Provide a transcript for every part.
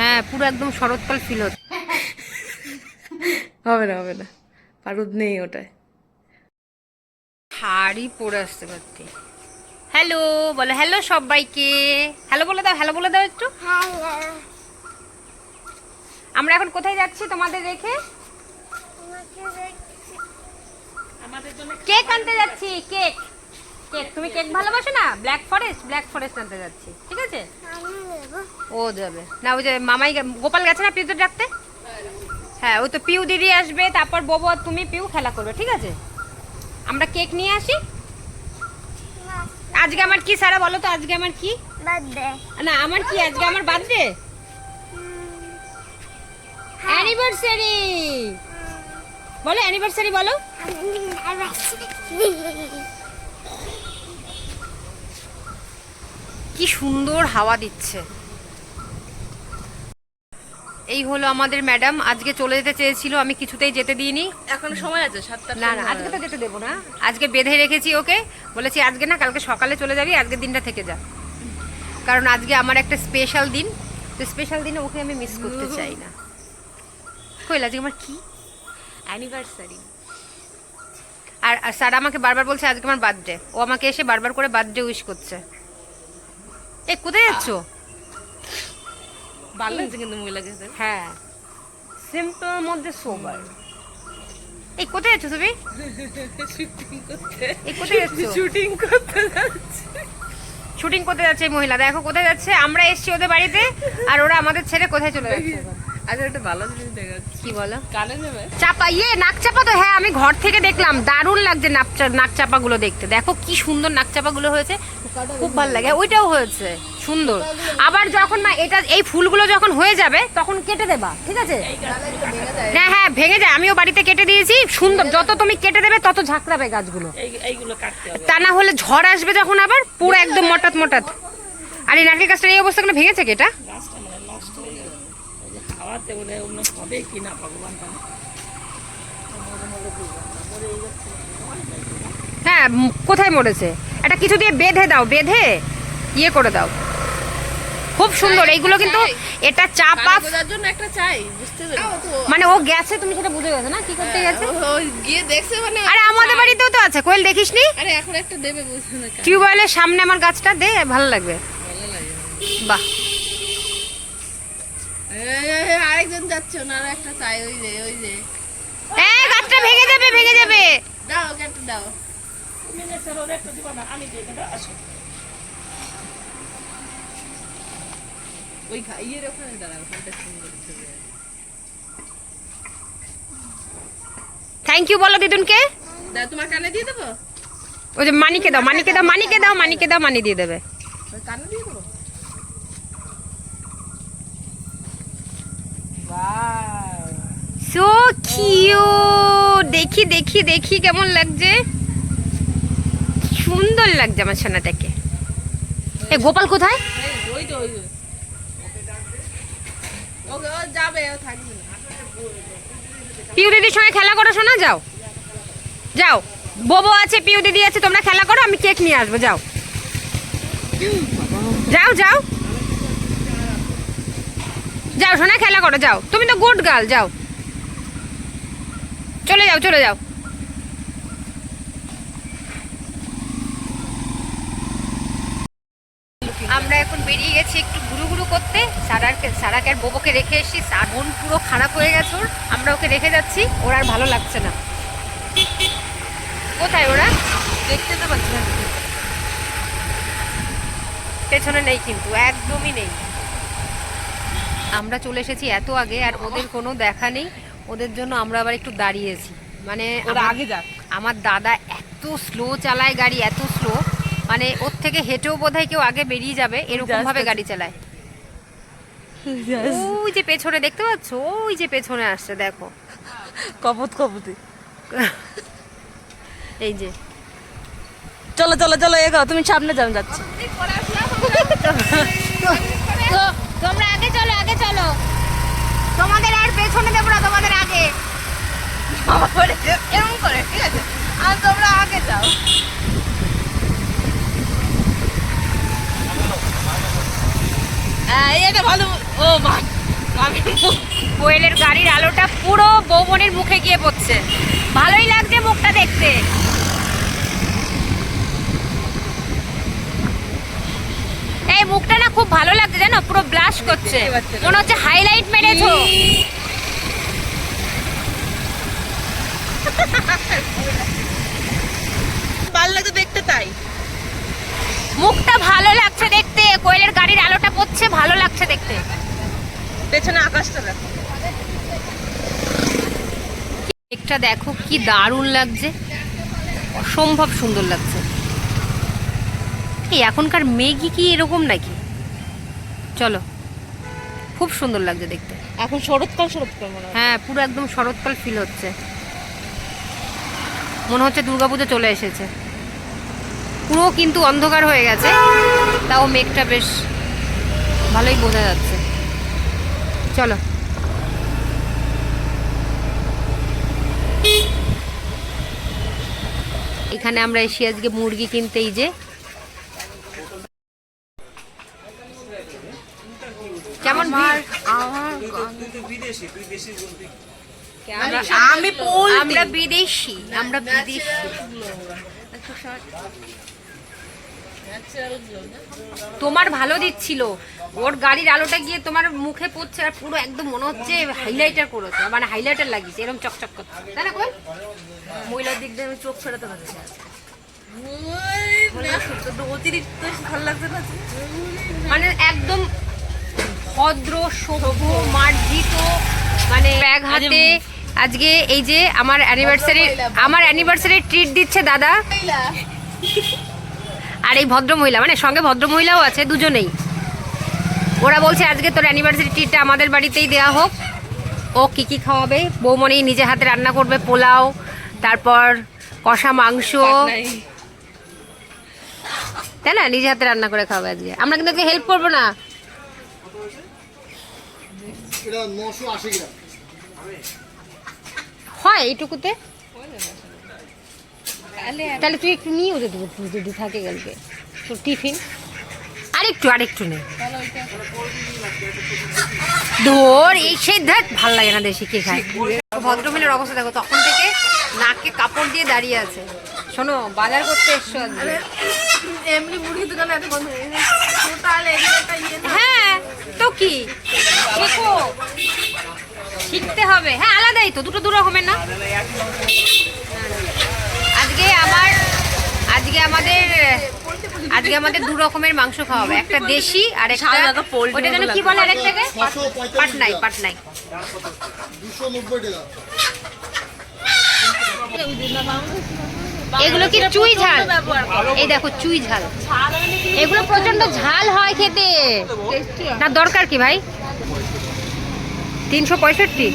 হ্যাঁ পুরো একদম শরৎকাল ফিল হচ্ছে। হবে না হবে না। পারুদ নেই ওটায়। শাড়ি পরে আসতে পারতি। হ্যালো বলো হ্যালো সবাইকে। হ্যালো বলে দাও হ্যালো বলে দাও একটু। আমরা এখন কোথায় যাচ্ছি তোমাদের রেখে কেক আনতে যাচ্ছি কেক কেক তুমি কেক ভালোবাসো না? ব্ল্যাক ফরেস্ট ব্ল্যাক ফরেস্ট আনতে যাচ্ছি। ঠিক আছে? ও যাবে। না ওই যে মামাই গোপাল গেছে না পিউদের ডাকতে? হ্যাঁ ওই তো পিউ দিদি আসবে তারপর ববু আর তুমি পিউ খেলা করবে ঠিক আছে? আমরা কেক নিয়ে আসি? আজকে আমার কি সারা বলো তো আজকে আমার কি? না আমার কি আজকে আমার বার্থডে? অ্যানিভার্সারি বলো অ্যানিভার্সারি বলো। কি সুন্দর হাওয়া দিচ্ছে। এই হলো আমাদের ম্যাডাম। আজকে চলে যেতে চেয়েছিল আমি কিছুতেই যেতে দিইনি। এখন সময় আছে সাতটা না না আজকে তো যেতে দেবো না। আজকে বেঁধে রেখেছি ওকে। বলেছি আজকে না কালকে সকালে চলে যাবি আজকে দিনটা থেকে যা। কারণ আজকে আমার একটা স্পেশাল দিন। তো স্পেশাল দিনে ওকে আমি মিস করতে চাই না। কইল আজকে আমার কি? অ্যানিভার্সারি আর স্যার আমাকে বারবার বলছে আজকে আমার বার্থডে ও আমাকে এসে বারবার করে বার্থডে উইশ করছে। এ কোথায় যাচ্ছ? ভালো কিন্তু মহিলাকে হ্যাঁ। মধ্যে সোবার। এই কোথায় যাচ্ছ তুমি? শুটিং করতে। এই কোথায় যাচ্ছ? শুটিং করতে যাচ্ছে। শুটিং করতে যাচ্ছে মহিলা। দেখো কোথায় যাচ্ছে। আমরা এসছি ওদের বাড়িতে আর ওরা আমাদের ছেড়ে কোথায় চলে যাচ্ছে? আচ্ছা একটা ভালো জিনিস দেখা যাচ্ছে কি বলো? কানে নেবে? চাপা ইয়ে নাক চাপা তো? হ্যাঁ আমি ঘর থেকে দেখলাম। দারুণ লাগছে নাক চাপাগুলো দেখতে। দেখো কি সুন্দর নাক চাপাগুলো হয়েছে। খুব ভালো লাগে। ওইটাও হয়েছে সুন্দর। আবার যখন না এটা এই ফুলগুলো যখন হয়ে যাবে তখন কেটে দেবা ঠিক আছে? হ্যাঁ হ্যাঁ ভেঙে যায়। আমিও বাড়িতে কেটে দিয়েছি সুন্দর। যত তুমি কেটে দেবে তত ঝাঁকড়াবে গাছগুলো। এই এইগুলো কাটতে হবে। তা না হলে ঝড় আসবে যখন আবার পুরো একদম মটাত মটাত। আর এই নারকেল গাছটা এই অবস্থাগুলো ভেঙেছে কি এটা? মানে হবে কি না ভগবান হ্যাঁ কোথায় মরেছে? এটা কিছু দিয়ে বেঁধে দাও বেঁধে ইয়ে করে দাও। খুব সুন্দর এইগুলো কিন্তু এটা চাপা বোঝার জন্য একটা চাই বুঝতে পেরেছি। মানে ও গেছে তুমি সেটা বুঝে গেছো না? কি করতে গেছে? ও গিয়ে দেখছে মানে আরে আমাদের বাড়িতেও তো আছে কোয়েল দেখিসনি? আরে এখন একটা দেবে বুঝতে না? টিউবওয়েলের সামনে আমার গাছটা দে ভালো লাগবে। ভালো লাগে। বাহ। এই, এই, এই, আরেকজন যাচ্ছে ওনার একটা চাই ওই যে ওই যে। এই গাছটা ভেঙে যাবে ভেঙে যাবে। দাও। একটা ওই ইয়ের ওখানে দাঁড়াও ওখানটা সুন্দর ছবি থ্যাংক ইউ বলো দিদুনকে। দাও তোমার কানে দিয়ে দেবো? ওই যে মানিকে দাও মানিকে দাও মানিকে দাও মানিকে দাও মানি দিয়ে দেবে। ওই কানে দিয়ে দেবো? সো কিউট দেখি দেখি দেখি কেমন লাগছে। সুন্দর লাগছে আমার সোনাটাকে। এ, গোপাল কোথায়? পিউ দিদির সঙ্গে খেলা করো শোনা যাও। যাও। বোবো আছে, পিউ দিদি আছে, তোমরা খেলা করো, আমি কেক নিয়ে আসব, যাও। যাও যাও। যাও শোনা খেলা করো, যাও। তুমি তো গুড গার্ল, যাও। চলে যাও চলে যাও আমরা এখন বেরিয়ে গেছি একটু ঘুরু ঘুরু করতে। সারাকে সারাকে আর বোবোকে রেখে এসেছি। সার মন পুরো খারাপ হয়ে গেছে ওর। আমরা ওকে রেখে যাচ্ছি। ওর আর ভালো লাগছে না। কোথায় ওরা? দেখতে তো পাচ্ছি না। পেছনে নেই কিন্তু একদমই নেই। আমরা চলে এসেছি এত আগে আর ওদের কোনো দেখা নেই। ওদের জন্য আমরা আবার একটু দাঁড়িয়েছি। মানে আগে যাক। আমার দাদা এত স্লো চালায় গাড়ি এত মানে ওর থেকে হেঁটেও বোধহয় কেউ আগে বেরিয়ে যাবে এরকম ভাবে গাড়ি চালায়। ওই যে পেছনে দেখতে পাচ্ছ? ওই যে পেছনে আসছে দেখো। কপত কপতি। এই যে। চলো চলো চলো এগো তুমি সামনে যাও যাচ্ছি। তো তোমরা আগে চলো আগে চলো। তোমাদের আর পেছনে দেবো না তোমাদের আগে। এরকম করে ঠিক আছে? আর তোমরা আগে যাও। এটা ভালো ও কোয়েলের গাড়ির আলোটা পুরো বৌমনির মুখে গিয়ে পড়ছে। ভালোই লাগছে মুখটা দেখতে। এই মুখটা না খুব ভালো লাগছে জানো? পুরো ব্লাশ করছে। মনে হচ্ছে হাইলাইট মেরেছো। ভালো লাগছে দেখতে তাই। মুখটা ভালো লাগছে দেখতে কোয়েলের গাড়ির আলোটা পড়ছে ভালো লাগছে দেখতে। পেছনে আকাশটা দেখো। কেকটা দেখো কি দারুণ লাগছে। অসম্ভব সুন্দর লাগছে। এই এখনকার মেঘই কি এরকম নাকি? চলো খুব সুন্দর লাগছে দেখতে। এখন শরৎকাল শরৎকাল মনে হ্যাঁ। পুরো একদম শরৎকাল ফিল হচ্ছে। মনে হচ্ছে দুর্গাপুজো চলে এসেছে। পুরো কিন্তু অন্ধকার হয়ে গেছে তাও মেঘটা বেশ ভালোই বোঝা যাচ্ছে চলো এখানে আমরা এসে আজকে মুরগি কিনতে এই যে কেমন আমরা বিদেশি আমরা বিদেশি তোমার ভালো দিচ্ছিল। ওর গাড়ির আলোটা গিয়ে তোমার মুখে পড়ছে আর পুরো একদম মনে হচ্ছে হাইলাইটার করেছে। মানে হাইলাইটার লাগিয়েছে এরকম চকচক করছে। তাই না কই? মহিলার দিক দিয়ে আমি চোখ ফেরাতে পারছি অতিরিক্ত ভালো লাগছে না? মানে একদম ভদ্র সভ্য মার্জিত মানে ব্যাগ হাতে আজকে এই যে আমার অ্যানিভার্সারি আমার অ্যানিভার্সারি ট্রিট দিচ্ছে দাদা। আর এই ভদ্র মহিলা মানে সঙ্গে ভদ্র মহিলাও আছে দুজনেই। ওরা বলছে আজকে তোর অ্যানিভার্সারি ট্রিটটা আমাদের বাড়িতেই দেওয়া হোক। ও কি কি খাওয়াবে? বৌমনি নিজে হাতে রান্না করবে পোলাও তারপর কষা মাংস। তাই না? নিজে হাতে রান্না করে খাওয়াবে আজকে। আমরা কিন্তু হেল্প করব না। হয় এইটুকুতে? তাহলে তুই একটু নিয়ে ওদের দেবো তুই যদি থাকে কালকে। তোর টিফিন? আরেকটু আরেকটু নে। ধর এই সেই দেখ ভালো লাগে না দেশি কে খায়। ভদ্রমহিলার অবস্থা দেখো তখন থেকে নাকে কাপড় দিয়ে দাঁড়িয়ে আছে। শোনো বাজার করতে এসছো এমনি মুরগি দোকানে এত বন্ধ হয়ে ইয়ে হ্যাঁ তো কি? শেখো। শিখতে হবে। হ্যাঁ আলাদাই তো দুটো দু রকমের না? আজকে আমার আজকে আমাদের আজকে আমাদের দু রকমের মাংস খাওয়া হবে। একটা দেশি আর একটা ওটা যেন কি বলে আরেকটাকে? পাটনাই পাটনাই এগুলো কি চুই ঝাল? এই দেখো চুই ঝাল। এগুলো প্রচণ্ড ঝাল হয় খেতে। না দরকার কি ভাই? তিনশো পঁয়ষট্টি।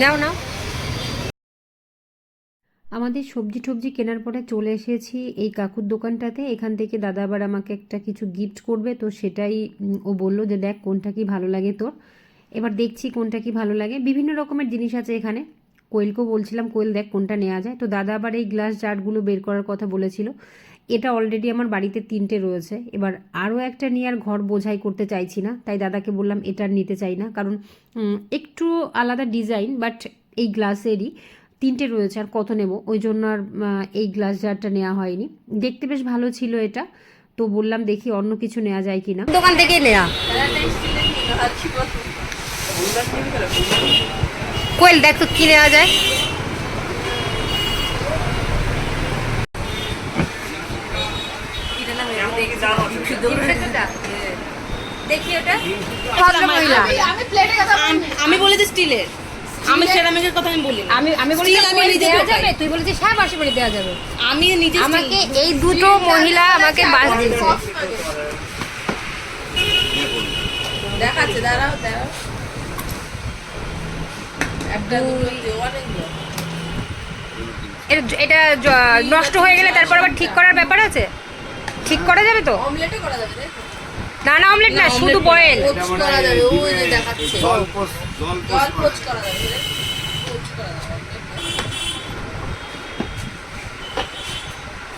নাও নাও। আমাদের সবজি টবজি কেনার পরে চলে এসেছি এই কাকুর দোকানটাতে। এখান থেকে দাদা আবার আমাকে একটা কিছু গিফট করবে, তো সেটাই ও বলল যে দেখ কোনটা কি ভালো লাগে তোর। এবার দেখছি কোনটা কি ভালো লাগে। বিভিন্ন রকমের জিনিস আছে এখানে। কোয়েলকেও বলছিলাম, কোয়েল দেখ কোনটা নেওয়া যায়। তো দাদা আবার এই গ্লাস জারগুলো বের করার কথা বলেছিল। এটা অলরেডি আমার বাড়িতে তিনটে রয়েছে। এবার আরও একটা নিয়ে আর ঘর বোঝাই করতে চাইছি না। তাই দাদাকে বললাম, এটা নিতে চাই না। কারণ একটু আলাদা ডিজাইন বাট এই গ্লাসেরই তিনটে রয়েছে আর কত নেব? ওই জন্য আর এই গ্লাস জারটা নেওয়া হয়নি। দেখতে বেশ ভালো ছিল এটা। তো বললাম দেখি অন্য কিছু নেওয়া যায় কিনা। দোকান থেকেই নেওয়া কোয়েল দেখ তো কি নেওয়া যায়। দেখি ওটা। আমি বলেছি স্টিলের। আমি সেরামিকের কথা আমি বলি আমি আমি বলি আমি নিজে দেওয়া যাবে? তুই বলেছিস হ্যাঁ বাসি বাড়ি দেওয়া যাবে। আমি নিজে আমাকে এই দুটো মহিলা আমাকে বাস দিয়েছে। দেখাচ্ছে দাঁড়াও দাঁড়াও। একটা এটা- এটা নষ্ট হয়ে গেলে তারপর আবার ঠিক করার ব্যাপার আছে? ঠিক করা যাবে তো? অমলেটও করা যাবে তো? না না অমলেট না শুধু বয়েল করা যাবে ওই যে দেখাচ্ছে। জল পোষ জল জল পোচ করা যাবে। পোচ করা যাবে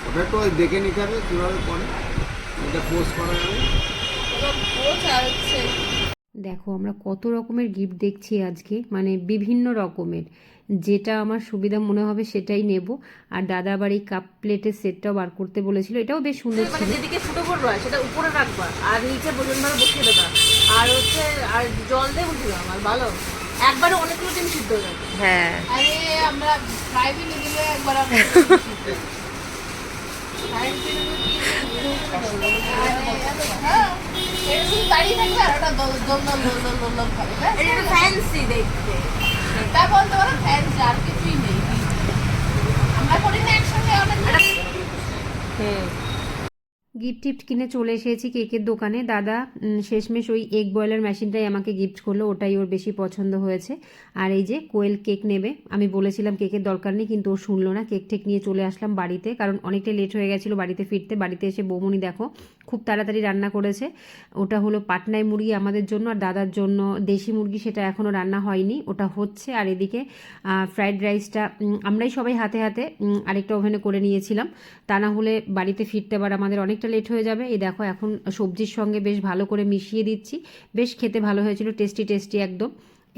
ওটা একটু দেখে নিতে হবে কীভাবে করে। এটা পোস্ট করা যাবে। দেখো আমরা কত রকমের গিফট দেখছি আজকে মানে বিভিন্ন রকমের। যেটা আমার সুবিধা মনে হবে সেটাই নেব আর দাদা আবার এই কাপ প্লেটের সেটটাও বার করতে বলেছিল এটাও বেশ সুন্দর মানে ছিল যেদিকে ফুটো করবা সেটা উপরে রাখবা আর নিচে ভোজন ভাবে বসিয়ে দেবা আর হচ্ছে আর জল দিয়ে বসিয়ে দেবা আর ভালো একবারে অনেকগুলো ডিম সিদ্ধ হয়ে যাবে হ্যাঁ আরে আমরা ফ্রাইবি নিয়ে একবার ফ্যান্সি দেখতে সেটা বলতে পারো ফ্যান্সি আর কিছুই নেই। আমরা করি না একসঙ্গে অনেক গিফট টিফট কিনে চলে এসেছি কেকের দোকানে। দাদা শেষমেশ ওই এগ বয়লার মেশিনটাই আমাকে গিফট করল, ওটাই ওর বেশি পছন্দ হয়েছে। আর এই যে কোয়েল কেক নেবে, আমি বলেছিলাম কেকের দরকার নেই, কিন্তু ও শুনলো না। কেক টেক নিয়ে চলে আসলাম বাড়িতে, কারণ অনেকটা লেট হয়ে গেছিল বাড়িতে ফিরতে। বাড়িতে এসে বৌমনি দেখো, খুব তাড়াতাড়ি রান্না করেছে। ওটা হলো পাটনাই মুরগি আমাদের জন্য, আর দাদার জন্য দেশি মুরগি, সেটা এখনও রান্না হয়নি। ওটা হচ্ছে, আর এদিকে ফ্রাইড রাইসটা আমরাই সবাই হাতে হাতে আরেকটা ওভেনে করে নিয়েছিলাম। তা না হলে বাড়িতে ফিরতে আবার আমাদের অনেকটা লেট হয়ে যাবে। এই দেখো, এখন সবজির সঙ্গে বেশ ভালো করে মিশিয়ে দিচ্ছি। বেশ খেতে ভালো হয়েছিল টেস্টি টেস্টি একদম।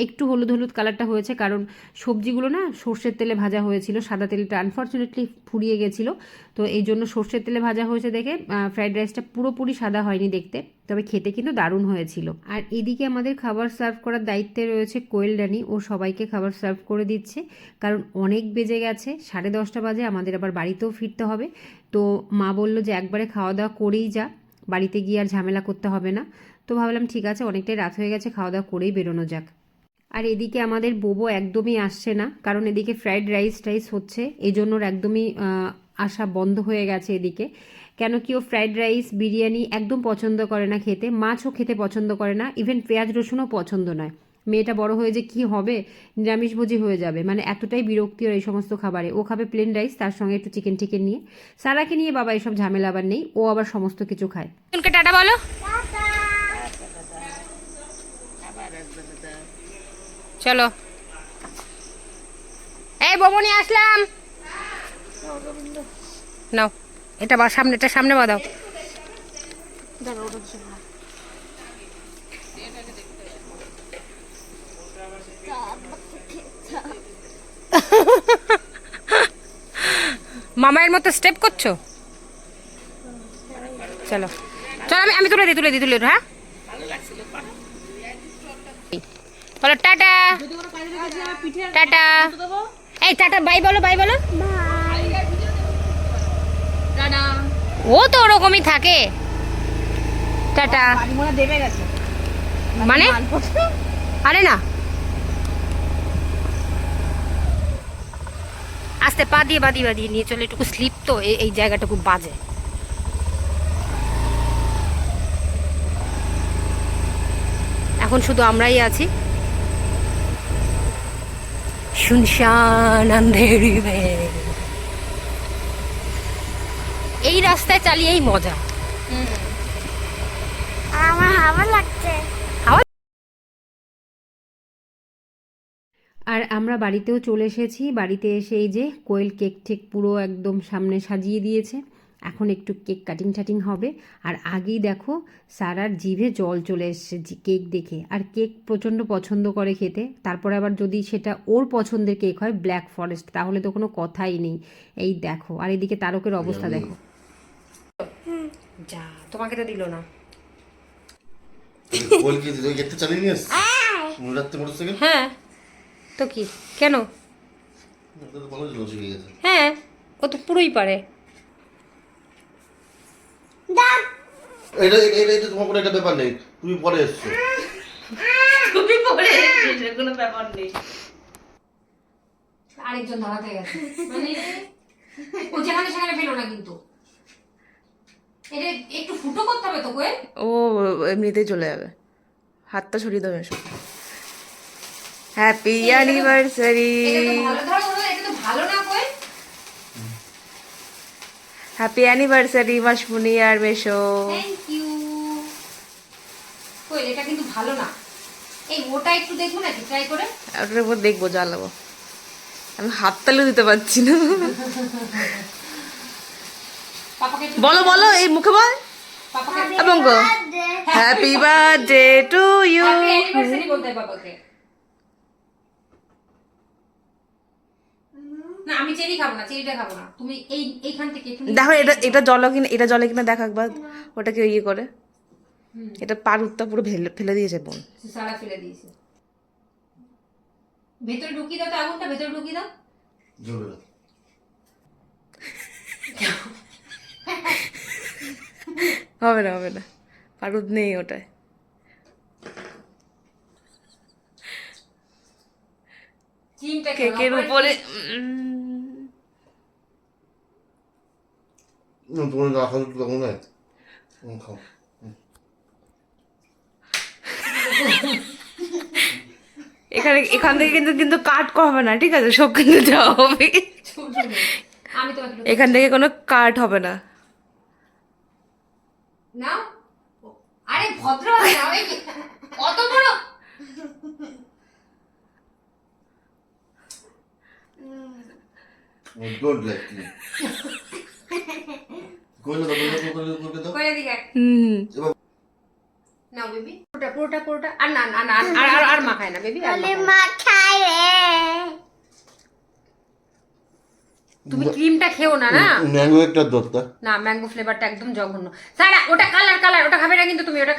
একটু হলুদ হলুদ কালারটা হয়েছে, কারণ সবজিগুলো না সর্ষের তেলে ভাজা হয়েছিল, সাদা তেলটা আনফর্চুনেটলি ফুরিয়ে গেছিল। তো এই জন্য সর্ষের তেলে ভাজা হয়েছে দেখে ফ্রাইড রাইসটা পুরোপুরি সাদা হয়নি দেখতে, তবে খেতে কিন্তু দারুণ হয়েছিল। আর এদিকে আমাদের খাবার সার্ভ করার দায়িত্বে রয়েছে কোয়েল রানী, ও সবাইকে খাবার সার্ভ করে দিচ্ছে, কারণ অনেক বেজে গেছে, সাড়ে দশটা বাজে, আমাদের আবার বাড়িতেও ফিরতে হবে। তো মা বলল যে একবারে খাওয়া দাওয়া করেই যা, বাড়িতে গিয়ে আর ঝামেলা করতে হবে না। তো ভাবলাম ঠিক আছে, অনেকটাই রাত হয়ে গেছে, খাওয়া দাওয়া করেই বেরোনো যাক। আর এদিকে আমাদের বোবো একদমই আসছে না কারণ এদিকে ফ্রাইড রাইস টাইস হচ্ছে এই জন্য একদমই আসা বন্ধ হয়ে গেছে এদিকে। কেন কি ও ফ্রাইড রাইস বিরিয়ানি একদম পছন্দ করে না খেতে মাছও খেতে পছন্দ করে না ইভেন পেঁয়াজ রসুনও পছন্দ নয়। মেয়েটা বড় হয়ে যে কি হবে নিরামিষভোজী হয়ে যাবে মানে এতটাই বিরক্তি ওর এই সমস্ত খাবারে। ও খাবে প্লেন রাইস তার সঙ্গে একটু চিকেন টিকেন নিয়ে। সারাকে নিয়ে বাবা এইসব ঝামেলা আবার নেই ও আবার সমস্ত কিছু খায়। টাটা বলো। চলো। এই বমনি, আসলাম। নাও, এটা বা সামনে, এটা সামনে বাঁধাও। মামায়ের মতো স্টেপ করছ? চলো। চলো, আমি আমি তুলে দিই তুলে দিই, তুলে হ্যাঁ? বলো টাটা। টাটা। এই টাটা বাই বলো বাই বলো। ও তো ওরকমই থাকে। টাটা। মনে? আরে না। আস্তে পা দিয়ে পা দিয়ে পা দিয়ে নিয়ে চলে একটু স্লিপ তো এই জায়গাটা খুব বাজে। এখন শুধু আমরাই আছি। শুনশান আন্ধেরি। এই রাস্তায় চালিয়েই মজা। আমার হাওয়া লাগছে। আর আমরা বাড়িতেও চলে এসেছি। বাড়িতে এসে এই যে কোয়েল কেক ঠেক পুরো একদম সামনে সাজিয়ে দিয়েছে। এখন একটু কেক কাটিং টাটিং হবে। আর আগেই দেখো সারার জিভে জল চলে এসছে কেক দেখে। আর কেক প্রচণ্ড পছন্দ করে খেতে। তারপরে আবার যদি সেটা ওর পছন্দের কেক হয় ব্ল্যাক ফরেস্ট তাহলে তো কোনো কথাই নেই। এই দেখো আর এদিকে তারকের অবস্থা দেখো। যা তোমাকে তো দিল না। হ্যাঁ। তো কি? কেন? তো ভালো ছিল শিখে গেছে। হ্যাঁ ও তো পুরোই পারে। এটা এটা- এটা এটা তোমার কোনো একটা ব্যাপার নেই। তুমি পরে এসছো। তুমি পরে এসেছিস, কোনো ব্যাপার নেই। আরেকজন দাঁড়াতে গেছে। মানে ও যেখানে সেখানে ফেলো না কিন্তু। এটা একটু ফুটো করতে হবে তো কোয়ে ও এমনিতেই চলে যাবে। হাতটা সরিয়ে দেবে হ্যাপি অ্যানিভার্সারি এটা তো ভালো ধরো ধরো, এটা তো ভালো না কোয়ে হ্যাপি অ্যানিভার্সারি মাসমুনি আর মেশো থ্যাংক ইউ কোয়েল এটা কিন্তু ভালো না। এই ওটা একটু দেখব নাকি? ট্রাই করে। ওটার উপর দেখব জ্বালাবো। আমি হাত তালু দিতে পারছি না। বলো বলো এই মুখে বল। এবং হ্যাপি বার্থডে টু ইউ বলতে পাপাকে। না আমি চেরি খাব না চেরিটা খাব না। তুমি এই এইখান থেকে দেখো এটা এটা জল কিনা এটা জলে কিনা দেখ একবার ওটাকে ইয়ে করে। এটা পারুতটা পুরো ফেলে ফেলে দিয়েছে বোন। সারা ফেলে দিয়েছে। ভেতরে ঢুকিয়ে দাও তো আগুনটা ভেতরে ঢুকিয়ে দাও। জ্বলবে হবে না হবে না। পারুদ নেই ওটায়। কেকের উপরে তোমার রাখা তখন খাও এখানে এখান থেকে কিন্তু কিন্তু কাট হবে না ঠিক আছে? সব কিন্তু দেওয়া হবে। এখান থেকে কোনো কাট হবে না। নাও। আরে ভদ্র নাও এই কি- অত বড়? ডোন্ট লাইক মি কইলে দাও কইলে কইলে কইলে দাও কইলে দিকে হুম। নাও বেবি পুরোটা পুরোটা পুরোটা। আর না আর আর আর মাখায় না বেবি আর বলে মা খায় রে। তুমি ক্রিমটা খেও না না? ম্যাঙ্গো একটা দত্তা। না ম্যাঙ্গো ফ্লেভারটা একদম জঘন্য। স্যার ওটা কালার কালার ওটা খাবে না কিন্তু তুমি ওটা